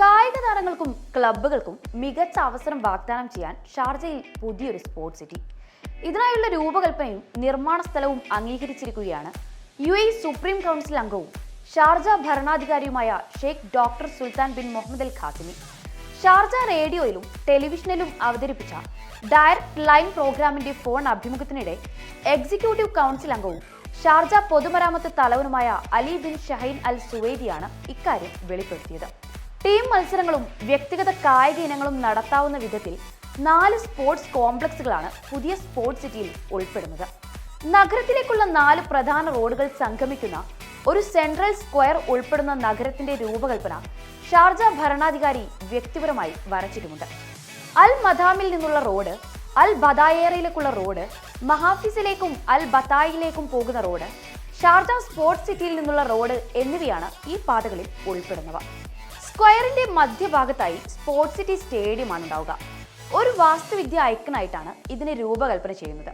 കായിക താരങ്ങൾക്കും ക്ലബ്ബുകൾക്കും മികച്ച അവസരം വാഗ്ദാനം ചെയ്യാൻ ഷാർജയിൽ പുതിയൊരു സ്പോർട്സ് സിറ്റി. ഇതിനായുള്ള രൂപകൽപ്പനയും നിർമ്മാണ സ്ഥലവും അംഗീകരിച്ചിരിക്കുകയാണ് യു എ സുപ്രീം കൗൺസിൽ അംഗവും Sharjah ഭരണാധികാരിയുമായ Sheikh doctor Sultan bin Mohammed Al Qasimi. Sharjah റേഡിയോയിലും ടെലിവിഷനിലും അവതരിപ്പിച്ച ഡയറക്ട് ലൈൻ പ്രോഗ്രാമിന്റെ ഫോൺ അഭിമുഖത്തിനിടെ എക്സിക്യൂട്ടീവ് കൗൺസിൽ അംഗവും ഷാർജ പൊതുമരാമത്ത് തലവനുമായ അലി ബിൻ ഷഹീൻ അൽ സുവൈദിയാണ് ഇക്കാര്യം വെളിപ്പെടുത്തിയത്. ടീം മത്സരങ്ങളും വ്യക്തിഗത കായിക ഇനങ്ങളും നടത്താവുന്ന വിധത്തിൽ നാല് സ്പോർട്സ് കോംപ്ലക്സുകളാണ് പുതിയ സ്പോർട്സ് സിറ്റിയിൽ ഉൾപ്പെടുന്നത്. നഗരത്തിലേക്കുള്ള നാല് പ്രധാന റോഡുകൾ സംഗമിക്കുന്ന ഒരു സെൻട്രൽ സ്ക്വയർ ഉൾപ്പെടുന്ന നഗരത്തിന്റെ രൂപകൽപ്പന ഷാർജ ഭരണാധികാരി വ്യക്തിപരമായി വരച്ചിട്ടുമുണ്ട്. അൽ മദാമിൽ നിന്നുള്ള റോഡ് അൽ ബദായേറയിലേക്കുള്ള റോഡ് മഹാഫിസിലേക്കും അൽ ബത്തായിലേക്കും പോകുന്ന റോഡ് ഷാർജ സ്പോർട്സ് സിറ്റിയിൽ നിന്നുള്ള റോഡ് എന്നിവയാണ് ഈ പാതകളിൽ ഉൾപ്പെടുന്നവ. സ്ക്വയറിന്റെ മധ്യഭാഗത്തായി സ്പോർട്സ് സിറ്റി സ്റ്റേഡിയമാണ് ഉണ്ടാവുക ഒരു വാസ്തുവിദ്യ ഐക്കണായിട്ടാണ് ഇതിനെ രൂപകൽപ്പന ചെയ്യുന്നത്.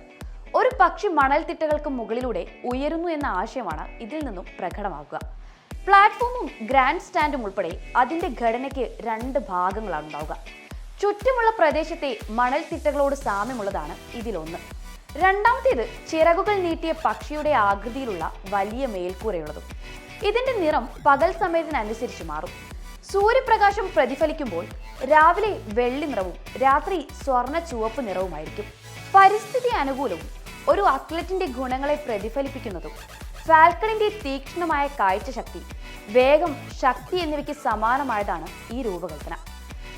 ഒരു പക്ഷി മണൽത്തിട്ടകൾക്ക് മുകളിലൂടെ ഉയരുന്നു എന്ന ആശയമാണ് ഇതിൽ നിന്നും പ്രകടമാകുക പ്ലാറ്റ്ഫോമും ഗ്രാൻഡ് സ്റ്റാൻഡും ഉൾപ്പെടെ അതിന്റെ ഘടനയ്ക്ക് രണ്ട് ഭാഗങ്ങളാണ് ഉണ്ടാവുക ചുറ്റുമുള്ള പ്രദേശത്തെ മണൽത്തിട്ടകളോട് സാമ്യമുള്ളതാണ് ഇതിലൊന്ന്. രണ്ടാമത്തേത് ചിറകുകൾ നീട്ടിയ പക്ഷിയുടെ ആകൃതിയിലുള്ള വലിയ മേൽക്കൂരയുള്ളതും. ഇതിന്റെ നിറം പകൽ സമയത്തിനനുസരിച്ച് മാറും. സൂര്യപ്രകാശം പ്രതിഫലിക്കുമ്പോൾ രാവിലെ വെള്ളി നിറവും രാത്രി സ്വർണ ചുവപ്പ് നിറവുമായിരിക്കും. പരിസ്ഥിതി അനുകൂലവും ഒരു അത്ലറ്റിന്റെ ഗുണങ്ങളെ പ്രതിഫലിപ്പിക്കുന്നതും ഫാൽക്കണിന്റെ തീക്ഷ്ണമായ കാഴ്ചശക്തി വേഗം ശക്തി എന്നിവയ്ക്ക് സമാനമായതാണ് ഈ രൂപകൽപ്പന.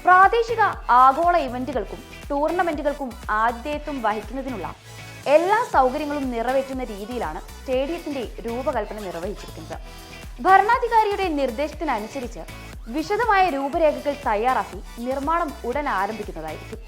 പ്രാദേശിക ആഗോള ഇവന്റുകൾക്കും ടൂർണമെന്റുകൾക്കും ആതിഥേയത്വം വഹിക്കുന്നതിനുള്ള എല്ലാ സൗകര്യങ്ങളും നിറവേറ്റുന്ന രീതിയിലാണ് സ്റ്റേഡിയത്തിന്റെ രൂപകൽപ്പന നിർവഹിച്ചിരിക്കുന്നത്. ഭരണാധികാരിയുടെ നിർദ്ദേശത്തിനനുസരിച്ച് വിശദമായ രൂപരേഖകൾ തയ്യാറാക്കി നിർമ്മാണം ഉടൻ ആരംഭിക്കുന്നതായിരിക്കും.